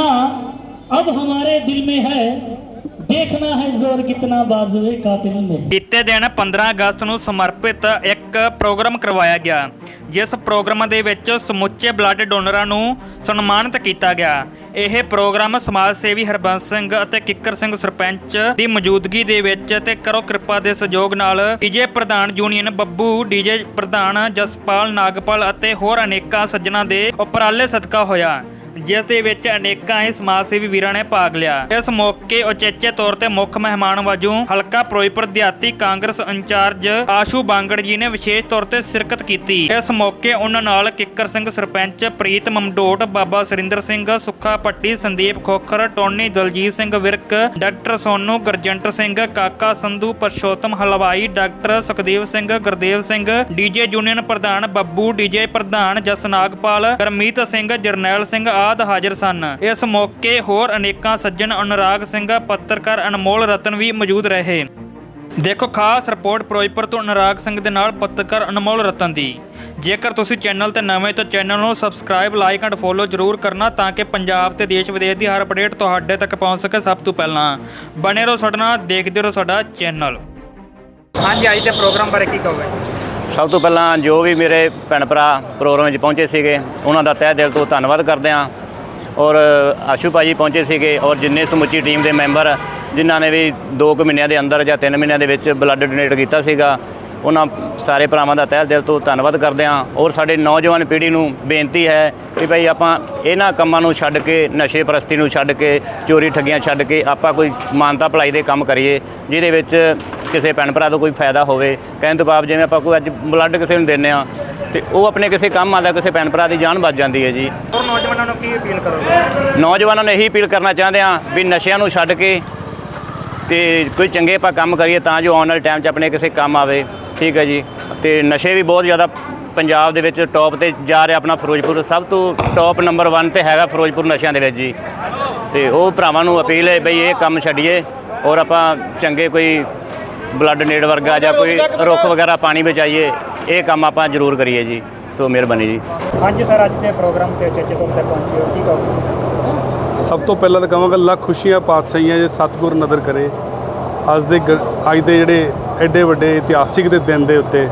तमन्ना अब हमारे दिल में है देखना है जोर कितना बाजुए कातिल में है ਬੀਤੇ ਦਿਨ 15 ਅਗਸਤ ਨੂੰ ਸਮਰਪਿਤ ਇੱਕ ਪ੍ਰੋਗਰਾਮ ਕਰਵਾਇਆ ਗਿਆ ਜਿਸ ਪ੍ਰੋਗਰਾਮ ਦੇ ਵਿੱਚ ਸਮੁੱਚੇ ਬਲੱਡ ਡੋਨਰਾਂ ਨੂੰ ਸਨਮਾਨਿਤ ਕੀਤਾ ਗਿਆ ਇਹ ਪ੍ਰੋਗਰਾਮ ਸਮਾਜ ਸੇਵੀ ਹਰਬੰਸ ਸਿੰਘ ਅਤੇ ਕਿੱਕਰ ਸਿੰਘ ਸਰਪੰਚ ਦੀ ਮੌਜੂਦਗੀ ਦੇ ਵਿੱਚ ਤੇ ਕਰੋ ਕਿਰਪਾ ਦੇ ਸਹਿਯੋਗ ਨਾਲ ਡੀਜੇ ਪ੍ਰਧਾਨ ਯੂਨੀਅਨ ਬੱਬੂ ਡੀਜੇ ਪ੍ਰਧਾਨ ਜਸਪਾਲ ਨਾਗਪਾਲ ਅਤੇ ਹੋਰ ਅਨੇਕਾਂ ਸੱਜਣਾ ਦੇ ਉਪਰਾਲੇ ਸਦਕਾ ਹੋਇਆ ਜਿਸ ਦੇ ਵਿੱਚ ਅਨੇਕਾਂ ਹੀ ਸਮਾਜ ਸੇਵੀ ਵੀਰਾਂ ਨੇ ਭਾਗ ਲਿਆ। ਇਸ ਮੌਕੇ ਉਚੇਚੇ ਤੌਰ ਤੇ ਮੁੱਖ ਮਹਿਮਾਨ ਵਜੋਂ ਹਲਕਾ ਫਿਰੋਜ਼ਪੁਰ ਦਿਹਾਤੀ ਕਾਂਗਰਸ ਇੰਚਾਰਜ ਆਸ਼ੂ ਬਾਂਗੜ ਜੀ ਨੇ ਵਿਸ਼ੇਸ਼ ਤੌਰ ਤੇ ਸ਼ਿਰਕਤ ਕੀਤੀ। ਇਸ ਮੌਕੇ ਉਹਨਾਂ ਨਾਲ ਕਿੱਕਰ ਸਿੰਘ ਸਰਪੰਚ ਪ੍ਰੀਤ ਮਮਡੋਟ, ਬਾਬਾ ਸੁਰਿੰਦਰ ਸਿੰਘ ਸੁੱਖਾ ਪੱਟੀ ਸੰਦੀਪ ਖੋਖਰ, ਟੋਨੀ ਦਲਜੀਤ ਸਿੰਘ ਵਿਰਕ, ਡਾਕਟਰ ਸੋਨੂ, ਗਰਜੰਟਰ ਸਿੰਘ, ਕਾਕਾ ਸੰਧੂ, ਪਰਸ਼ੋਤਮ ਹਲਵਾਈ, doctor Sukhdev Singh, Gurdev Singh DJ union ਪ੍ਰਧਾਨ ਬੱਬੂ ਡੀਜੇ ਪ੍ਰਧਾਨ ਜਸਨਾਗਪਾਲ ਗਰਮੀਤ ਸਿੰਘ, ਜਰਨੈਲ ਸਿੰਘ ਆਦ ਹਾਜ਼ਰ ਸਨ। ਇਸ ਮੌਕੇ ਹੋਰ ਅਨੇਕਾਂ ਸੱਜਣ ਅਨੁਰਾਗ ਸਿੰਘ, ਪੱਤਰਕਾਰ ਅਨਮੋਲ ਰਤਨ ਵੀ ਮੌਜੂਦ ਰਹੇ। ਦੇਖੋ, ਖਾਸ ਰਿਪੋਰਟ ਫਿਰੋਜ਼ਪੁਰ ਤੋਂ ਅਨੁਰਾਗ ਸਿੰਘ ਦੇ ਨਾਲ ਪੱਤਰਕਾਰ ਅਨਮੋਲ ਰਤਨ ਦੀ। ਜੇਕਰ ਤੁਸੀਂ ਚੈਨਲ ਤੇ ਨਵੇਂ ਤਾਂ ਚੈਨਲ ਨੂੰ ਸਬਸਕ੍ਰਾਈਬ, ਲਾਈਕ ਐਂਡ ਫੋਲੋ ਜ਼ਰੂਰ ਕਰਨਾ ਤਾਂ ਕਿ ਪੰਜਾਬ ਤੇ ਦੇਸ਼ ਵਿਦੇਸ਼ ਦੀ ਹਰ ਅਪਡੇਟ ਤੁਹਾਡੇ ਤੱਕ ਪਹੁੰਚ ਸਕੇ ਸਭ ਤੋਂ ਪਹਿਲਾਂ। ਬਣੇ ਰਹੋ ਸਾਡੇ ਨਾਲ, ਦੇਖਦੇ ਰਹੋ ਸਾਡਾ ਚੈਨਲ। ਹਾਂਜੀ, ਅੱਜ ਦੇ ਪ੍ਰੋਗਰਾਮ ਬਾਰੇ ਕੀ ਕਹੋਗੇ? ਸਭ ਤੋਂ ਪਹਿਲਾਂ ਜੋ ਵੀ ਮੇਰੇ ਭੈਣ ਭਰਾ ਪ੍ਰੋਗਰਾਮ ਵਿੱਚ ਪਹੁੰਚੇ ਸੀਗੇ, ਉਹਨਾਂ ਦਾ ਤਹਿ ਦਿਲ ਤੋਂ ਧੰਨਵਾਦ ਕਰਦੇ ਹਾਂ। ਔਰ ਆਸ਼ੂ ਭਾਜੀ ਪਹੁੰਚੇ ਸੀਗੇ ਔਰ ਜਿੰਨੇ ਸਮੁੱਚੀ ਟੀਮ ਦੇ ਮੈਂਬਰ, ਜਿਨ੍ਹਾਂ ਨੇ ਵੀ 2 ਕੁ ਮਹੀਨਿਆਂ ਦੇ ਅੰਦਰ ਜਾਂ 3 ਮਹੀਨਿਆਂ ਦੇ ਵਿੱਚ ਬਲੱਡ ਡੋਨੇਟ ਕੀਤਾ ਸੀਗਾ ਉਹਨਾਂ ਸਾਰੇ ਭਰਾਵਾਂ ਦਾ ਤਹਿ ਦਿਲ ਤੋਂ ਧੰਨਵਾਦ ਕਰਦੇ ਹਾਂ ਔਰ ਸਾਡੇ ਨੌਜਵਾਨ ਪੀੜ੍ਹੀ ਨੂੰ ਬੇਨਤੀ ਹੈ ਕਿ ਭਈ ਆਪਾਂ ਇਹਨਾਂ ਕੰਮਾਂ ਨੂੰ ਛੱਡ ਕੇ ਨਸ਼ੇ ਪ੍ਰਸਤੀ ਨੂੰ ਛੱਡ ਕੇ ਚੋਰੀ ਠੱਗੀਆਂ ਛੱਡ ਕੇ ਆਪਾਂ ਕੋਈ ਮਾਨਤਾ ਭਲਾਈ ਦੇ ਕੰਮ ਕਰੀਏ ਜਿਹਦੇ ਵਿੱਚ ਕਿਸੇ ਭੈਣ ਭਰਾ ਤੋਂ ਕੋਈ ਫਾਇਦਾ ਹੋਵੇ। ਕਹਿਣ ਤੋਂ ਭਾਵ ਜਿਵੇਂ ਆਪਾਂ ਕੋਈ ਅੱਜ ਬਲੱਡ ਕਿਸੇ ਨੂੰ ਦਿੰਨੇ ਆ ਤੇ ਉਹ ਆਪਣੇ ਕਿਸੇ ਕੰਮ ਆਉਂਦਾ ਕਿਸੇ ਭੈਣ ਭਰਾ ਦੀ ਜਾਨ ਬਚ ਜਾਂਦੀ ਹੈ ਜੀ। ਹੋਰ ਨੌਜਵਾਨਾਂ ਨੂੰ ਕੀ ਅਪੀਲ ਕਰੋਗੇ? ਨੌਜਵਾਨਾਂ ਨੂੰ ਇਹੀ ਅਪੀਲ ਕਰਨਾ ਚਾਹੁੰਦੇ ਆ ਵੀ ਨਸ਼ਿਆਂ ਨੂੰ ਛੱਡ ਕੇ ਤੇ ਕੋਈ ਚੰਗੇ ਆਪਾਂ ਕੰਮ ਕਰੀਏ ਤਾਂ ਜੋ ਆਉਣ ਵਾਲੇ ਟਾਈਮ 'ਚ ਆਪਣੇ ਕਿਸੇ ਕੰਮ ਆਵੇ। ਠੀਕ ਹੈ ਜੀ। ਤੇ ਨਸ਼ੇ ਵੀ ਬਹੁਤ ਜ਼ਿਆਦਾ ਪੰਜਾਬ ਦੇ ਵਿੱਚ ਟੌਪ ਤੇ ਜਾ ਰਿਹਾ ਆਪਣਾ ਫਿਰੋਜ਼ਪੁਰ। ਸਭ ਤੋਂ ਟੌਪ ਨੰਬਰ 1 ਤੇ ਹੈਗਾ ਫਿਰੋਜ਼ਪੁਰ ਨਸ਼ਿਆਂ ਦੇ ਵਿੱਚ ਜੀ। ਤੇ ਉਹ ਭਰਾਵਾਂ ਨੂੰ ਅਪੀਲ ਹੈ ਬਈ ਇਹ ਕੰਮ ਛੱਡੀਏ ਔਰ ਆਪਾਂ ਚੰਗੇ ਕੋਈ ਬਲੱਡ ਨੇੜ ਵਰਗਾ ਜਾਂ ਕੋਈ ਰੁੱਖ ਵਗੈਰਾ ਪਾਣੀ ਬਚਾਈਏ ਇਹ ਕੰਮ ਆਪਾਂ ਜ਼ਰੂਰ ਕਰੀਏ ਜੀ। ਸੋ ਮਿਹਰਬਾਨੀ ਜੀ। ਹਾਂਜੀ ਸਰ ਅੱਜ ਦੇ ਪ੍ਰੋਗਰਾਮ ਤੇ ਚੇਚੇ ਤੋਂ ਤੱਕ ਪਹੁੰਚੇ ਹੋ। ਕੀ ਕਹੋਗੇ? ਸਭ ਤੋਂ ਪਹਿਲਾਂ ਤਾਂ ਕਹਾਂਗਾ ਲੱਖ ਖੁਸ਼ੀਆਂ ਪਾਤਸ਼ਾਹੀਆਂ ਜੇ ਸਤਿਗੁਰ ਨਦਰ ਕਰੇ। ਅੱਜ ਦੇ ਗ- ਅੱਜ ਦੇ ਜਿਹੜੇ ਐਡੇ ਵੱਡੇ ਇਤਿਹਾਸਿਕ ਦੇ ਦਿਨ ਦੇ ਉੱਤੇ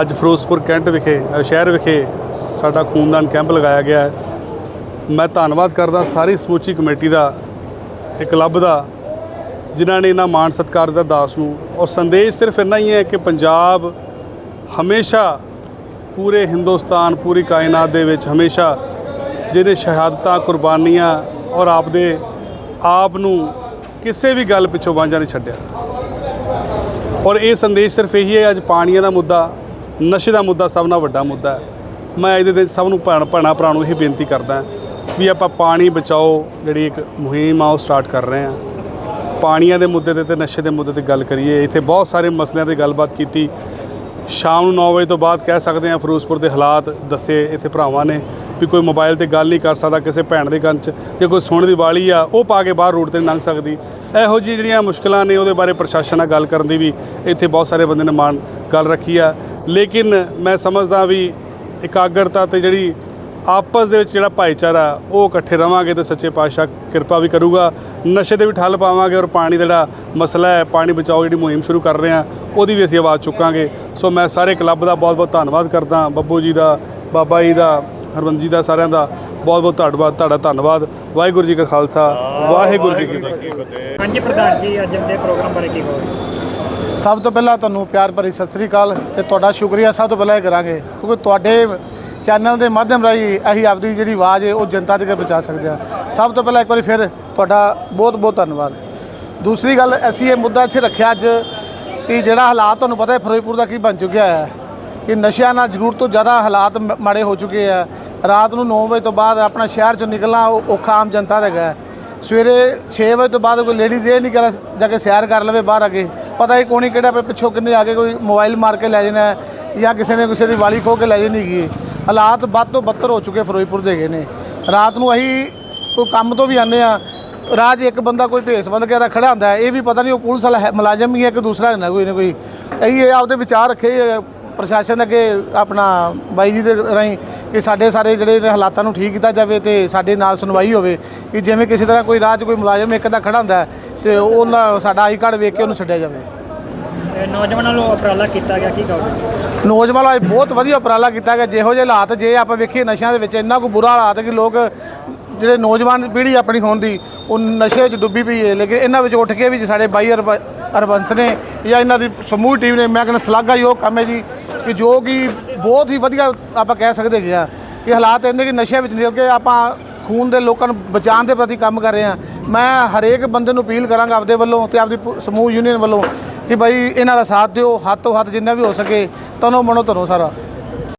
ਅੱਜ ਫਿਰੋਜ਼ਪੁਰ ਕੈਂਟ ਵਿਖੇ ਸ਼ਹਿਰ ਵਿਖੇ ਸਾਡਾ ਖੂਨਦਾਨ ਕੈਂਪ ਲਗਾਇਆ ਗਿਆ ਹੈ। ਮੈਂ ਧੰਨਵਾਦ ਕਰਦਾ ਸਾਰੀ ਸਮੁੱਚੀ ਕਮੇਟੀ ਦਾ, ਇਹ ਕਲੱਬ ਦਾ, ਜਿਨ੍ਹਾਂ ਨੇ ਇਹਨਾਂ ਮਾਣ ਸਤਿਕਾਰ ਦਾ ਦਾਸ ਨੂੰ। ਔਰ ਸੰਦੇਸ਼ ਸਿਰਫ ਇੰਨਾ ਹੀ ਹੈ ਕਿ ਪੰਜਾਬ ਹਮੇਸ਼ਾ ਪੂਰੇ ਹਿੰਦੁਸਤਾਨ, ਪੂਰੀ ਕਾਇਨਾਤ ਦੇ ਵਿੱਚ ਹਮੇਸ਼ਾ ਜਿਹਦੇ ਸ਼ਹਾਦਤਾਂ, ਕੁਰਬਾਨੀਆਂ ਔਰ ਆਪਦੇ ਆਪ ਨੂੰ ਕਿਸੇ ਵੀ ਗੱਲ ਪਿੱਛੋਂ ਵਾਂਝਾ ਨਹੀਂ ਛੱਡਿਆ। ਔਰ ਇਹ ਸੰਦੇਸ਼ ਸਿਰਫ ਇਹੀ ਹੈ, ਅੱਜ ਪਾਣੀਆਂ ਦਾ ਮੁੱਦਾ, ਨਸ਼ੇ ਦਾ ਮੁੱਦਾ ਸਭ ਨਾਲੋਂ ਵੱਡਾ ਮੁੱਦਾ ਹੈ। ਮੈਂ ਅੱਜ ਦੇ ਦਿਨ ਸਭ ਨੂੰ ਭੈਣ, ਭੈਣਾਂ, ਭਰਾ ਨੂੰ ਇਹ ਬੇਨਤੀ ਕਰਦਾ ਵੀ ਆਪਾਂ ਪਾਣੀ ਬਚਾਓ, ਜਿਹੜੀ ਇੱਕ ਮੁਹਿੰਮ ਆ, ਉਹ ਸਟਾਰਟ ਕਰ ਰਹੇ ਹਾਂ। ਪਾਣੀਆਂ ਦੇ ਮੁੱਦੇ ਤੇ ਤੇ ਨਸ਼ੇ ਦੇ ਮੁੱਦੇ ਤੇ ਗੱਲ ਕਰੀਏ, ਇੱਥੇ ਬਹੁਤ ਸਾਰੇ ਮਸਲਿਆਂ ਤੇ ਗੱਲਬਾਤ ਕੀਤੀ। ਸ਼ਾਮ ਨੂੰ 9 ਵਜੇ ਤੋਂ ਬਾਅਦ ਕਹਿ ਸਕਦੇ ਹਾਂ, ਫਿਰੋਜ਼ਪੁਰ ਦੇ ਹਾਲਾਤ ਦੱਸੇ ਇੱਥੇ ਭਰਾਵਾਂ ਨੇ। ਵੀ ਕੋਈ ਮੋਬਾਈਲ ਤੇ ਗੱਲ ਨਹੀਂ ਕਰ ਸਕਦਾ ਕਿਸੇ ਭੈਣ ਦੇ ਕੰਨ 'ਚ ਜੇ ਕੋਈ ਸੁਣਨ ਦੀ ਵਾਲੀ ਆ, ਉਹ ਪਾ ਕੇ ਬਾਹਰ ਰੋਡ ਤੇ ਲੰਘ ਸਕਦੀ। ਇਹੋ ਜਿਹੀ ਜਿਹੜੀਆਂ ਮੁਸ਼ਕਲਾਂ ਨੇ ਉਹਦੇ ਬਾਰੇ ਪ੍ਰਸ਼ਾਸਨ ਨਾਲ ਗੱਲ ਕਰਨ ਦੀ ਵੀ ਇੱਥੇ ਬਹੁਤ ਸਾਰੇ ਬੰਦੇ ਨੇ ਮਾਨ ਗੱਲ ਰੱਖੀ ਆ। ਲੇਕਿਨ ਮੈਂ ਸਮਝਦਾ ਵੀ ਇਕਾਗਰਤਾ ਤੇ ਜਿਹੜੀ ਆਪਸ ਦੇ ਵਿੱਚ ਜਿਹੜਾ ਭਾਈਚਾਰਾ, ਉਹ ਇਕੱਠੇ ਰਵਾਂਗੇ ਤੇ ਸੱਚੇ ਪਾਤਸ਼ਾਹ ਕਿਰਪਾ ਵੀ ਕਰੂਗਾ। ਨਸ਼ੇ ਤੇ ਵੀ ਠੱਲ ਪਾਵਾਂਗੇ ਔਰ ਪਾਣੀ ਦਾ ਜਿਹੜਾ ਮਸਲਾ ਹੈ, ਪਾਣੀ ਬਚਾਓ ਜਿਹੜੀ ਮੁਹਿੰਮ ਸ਼ੁਰੂ ਕਰ ਰਹੇ ਹਾਂ ਉਹਦੀ ਵੀ ਅਸੀਂ ਆਵਾਜ਼ ਚੁੱਕਾਂਗੇ। ਸੋ ਮੈਂ ਸਾਰੇ ਕਲੱਬ ਦਾ ਬਹੁਤ ਬਹੁਤ ਧੰਨਵਾਦ ਕਰਦਾ। ਬੱਬੂ ਜੀ ਦਾ, ਬਾਬਾ ਜੀ ਦਾ ਹਰਬੰਸ ਜੀ ਦਾ ਸਾਰਿਆਂ ਦਾ ਬਹੁਤ ਬਹੁਤ ਧੰਨਵਾਦ ਤੁਹਾਡਾ ਧੰਨਵਾਦ। ਵਾਹਿਗੁਰੂ ਜੀ ਕਾ ਖਾਲਸਾ ਵਾਹਿਗੁਰੂ ਜੀ ਕੀ ਫਤਿਹ। ਹਾਂਜੀ ਪ੍ਰਧਾਨ ਜੀ ਅੱਜ ਦੇ ਪ੍ਰੋਗਰਾਮ ਬਾਰੇ ਕੀ ਕਹੋਗੇ? ਸਭ ਤੋਂ ਪਹਿਲਾਂ ਤੁਹਾਨੂੰ ਪਿਆਰ ਭਰੀ ਸਤਿ ਸ੍ਰੀ ਅਕਾਲ ਤੇ ਤੁਹਾਡਾ ਸ਼ੁਕਰੀਆ ਸਭ ਤੋਂ ਪਹਿਲਾਂ ਇਹ ਕਰਾਂਗੇ ਕਿਉਂਕਿ ਤੁਹਾਡੇ ਚੈਨਲ ਦੇ ਮਾਧਿਅਮ ਰਾਹੀਂ ਅਸੀਂ ਆਪਦੀ ਜਿਹੜੀ ਆਵਾਜ਼ ਹੈ ਉਹ ਜਨਤਾ ਤੱਕ ਪਹੁੰਚਾ ਸਕਦੇ ਹਾਂ। ਸਭ ਤੋਂ ਪਹਿਲਾਂ ਇੱਕ ਵਾਰੀ ਫਿਰ ਤੁਹਾਡਾ ਬਹੁਤ ਬਹੁਤ ਧੰਨਵਾਦ। ਦੂਸਰੀ ਗੱਲ ਅਸੀਂ ਇਹ ਮੁੱਦਾ ਇੱਥੇ ਰੱਖਿਆ ਅੱਜ ਕਿ ਜਿਹੜਾ ਹਾਲਾਤ ਤੁਹਾਨੂੰ ਪਤਾ ਹੈ ਫਿਰੋਜ਼ਪੁਰ ਦਾ ਕੀ ਬਣ ਚੁੱਕਿਆ ਹੈ ਕਿ ਨਸ਼ਿਆਂ ਨਾਲ ਜ਼ਰੂਰਤ ਤੋਂ ਜ਼ਿਆਦਾ ਹਾਲਾਤ ਮ- ਮਾੜੇ ਹੋ ਚੁੱਕੇ ਆ। ਰਾਤ ਨੂੰ 9 ਵਜੇ ਤੋਂ ਬਾਅਦ ਆਪਣਾ ਸ਼ਹਿਰ ਚੋਂ ਨਿਕਲਣਾ ਉਹ ਔਖਾ ਆਮ ਜਨਤਾ ਦਾ ਹੈਗਾ ਸਵੇਰੇ 6 ਵਜੇ ਤੋਂ ਬਾਅਦ ਕੋਈ ਲੇਡੀਜ਼ ਇਹ ਨਹੀਂ ਕਰ ਜਾ ਕੇ ਸੈਰ ਕਰ ਲਵੇ ਬਾਹਰ ਆ ਕੇ। ਪਤਾ ਹੀ ਕੋਣੀ ਕਿਹੜਾ ਪਿੱਛੋਂ ਕਿੰਨੇ ਆ ਕੇ ਕੋਈ ਮੋਬਾਈਲ ਮਾਰ ਕੇ ਲੈ ਜਾਣਾ ਜਾਂ ਕਿਸੇ ਨੇ ਕਿਸੇ ਦੀ ਵਾਲੀ ਖੋ ਕੇ ਲੈ ਜਾਣੀ ਹੈਗੀ ਹੈ। ਹਾਲਾਤ ਵੱਧ ਤੋਂ ਬੱਤਰ ਹੋ ਚੁੱਕੇ ਫਿਰੋਜ਼ਪੁਰ ਦੇ ਹੈਗੇ ਨੇ। ਰਾਤ ਨੂੰ ਅਸੀਂ ਕੋਈ ਕੰਮ ਤੋਂ ਵੀ ਆਉਂਦੇ ਆ ਰਾਹ 'ਚ ਇੱਕ ਬੰਦਾ ਕੋਈ ਭੇਸ ਬੰਦ ਕੇ ਦਾ ਖੜਾ ਹੁੰਦਾ ਇਹ ਵੀ ਪਤਾ ਨਹੀਂ ਉਹ ਪੁਲਿਸ ਵਾਲਾ ਹੈ, ਮੁਲਾਜ਼ਮ ਹੀ ਹੈ ਕਿ ਦੂਸਰਾ ਹੈ ਨਾ ਕੋਈ ਨਾ ਕੋਈ। ਅਸੀਂ ਇਹ ਆਪਦੇ ਵਿਚਾਰ ਰੱਖੇ ਪ੍ਰਸ਼ਾਸਨ ਅੱਗੇ ਆਪਣਾ ਬਾਈ ਜੀ ਦੇ ਰਾਹੀਂ ਕਿ ਸਾਡੇ ਸਾਰੇ ਜਿਹੜੇ ਹਾਲਾਤਾਂ ਨੂੰ ਠੀਕ ਕੀਤਾ ਜਾਵੇ ਤੇ ਸਾਡੇ ਨਾਲ ਸੁਣਵਾਈ ਹੋਵੇ ਕਿ ਜਿਵੇਂ ਕਿਸੇ ਤਰ੍ਹਾਂ ਕੋਈ ਰਾਹ 'ਚ ਕੋਈ ਮੁਲਾਜ਼ਮ ਇੱਕ ਦਾ ਖੜਾ ਹੁੰਦਾ ਤੇ ਉਹਨਾਂ ਸਾਡਾ ਆਈ ਕਾਰਡ ਵੇਖ ਕੇ ਉਹਨੂੰ ਛੱਡਿਆ ਜਾਵੇ। ਨੌਜਵਾਨਾਂ ਨੂੰ ਉਪਰਾਲਾ ਕੀਤਾ ਗਿਆ ਕੀ ਕਹੋਗੇ? ਨੌਜਵਾਨਾਂ ਅੱਜ ਬਹੁਤ ਵਧੀਆ ਉਪਰਾਲਾ ਕੀਤਾ ਗਿਆ ਜਿਹੋ ਜਿਹੇ ਹਾਲਾਤ ਜੇ ਆਪਾਂ ਵੇਖੀਏ ਨਸ਼ਿਆਂ ਦੇ ਵਿੱਚ ਇੰਨਾ ਕੋ ਬੁਰਾ ਹਾਲਾਤ ਕਿ ਲੋਕ ਜਿਹੜੇ ਨੌਜਵਾਨ ਪੀੜ੍ਹੀ ਆਪਣੀ ਹੋਣ ਦੀ ਉਹ ਨਸ਼ੇ ਵਿੱਚ ਡੁੱਬੀ ਪਈ ਹੈ ਲੇਕਿਨ ਇਹਨਾਂ ਵਿੱਚ ਉੱਠ ਕੇ ਵੀ ਸਾਡੇ ਬਾਈ ਅਰਬ ਅਰਬੰਸ ਨੇ ਜਾਂ ਇਹਨਾਂ ਦੀ ਸਮੂਹ ਟੀਮ ਨੇ ਮੈਂ ਕਹਿੰਦਾ ਸ਼ਲਾਘਾਯੋਗ ਕੰਮ ਹੈ ਜੀ। ਕਿ ਜੋ ਕਿ ਬਹੁਤ ਹੀ ਵਧੀਆ ਆਪਾਂ ਕਹਿ ਸਕਦੇ ਹੈਗੇ ਆ ਕਿ ਹਾਲਾਤ ਇਹਦੇ ਕਿ ਨਸ਼ਿਆਂ ਵਿੱਚ ਨਿਕਲ ਕੇ ਆਪਾਂ ਖੂਨ ਦੇ ਲੋਕਾਂ ਨੂੰ ਬਚਾਉਣ ਦੇ ਪ੍ਰਤੀ ਕੰਮ ਕਰ ਰਹੇ ਹਾਂ। ਮੈਂ ਹਰੇਕ ਬੰਦੇ ਨੂੰ ਅਪੀਲ ਕਰਾਂਗਾ ਆਪਦੇ ਵੱਲੋਂ ਤੇ ਆਪਦੀ ਸਮੂਹ ਯੂਨੀਅਨ ਵੱਲੋਂ ਕਿ ਭਾਈ ਇਹਨਾਂ ਦਾ ਸਾਥ ਦਿਓ, ਹੱਥੋਂ ਹੱਥ ਜਿੰਨਾ ਵੀ ਹੋ ਸਕੇ, ਤਨੋ ਮਨੋ ਧਨੋ ਸਾਰਾ।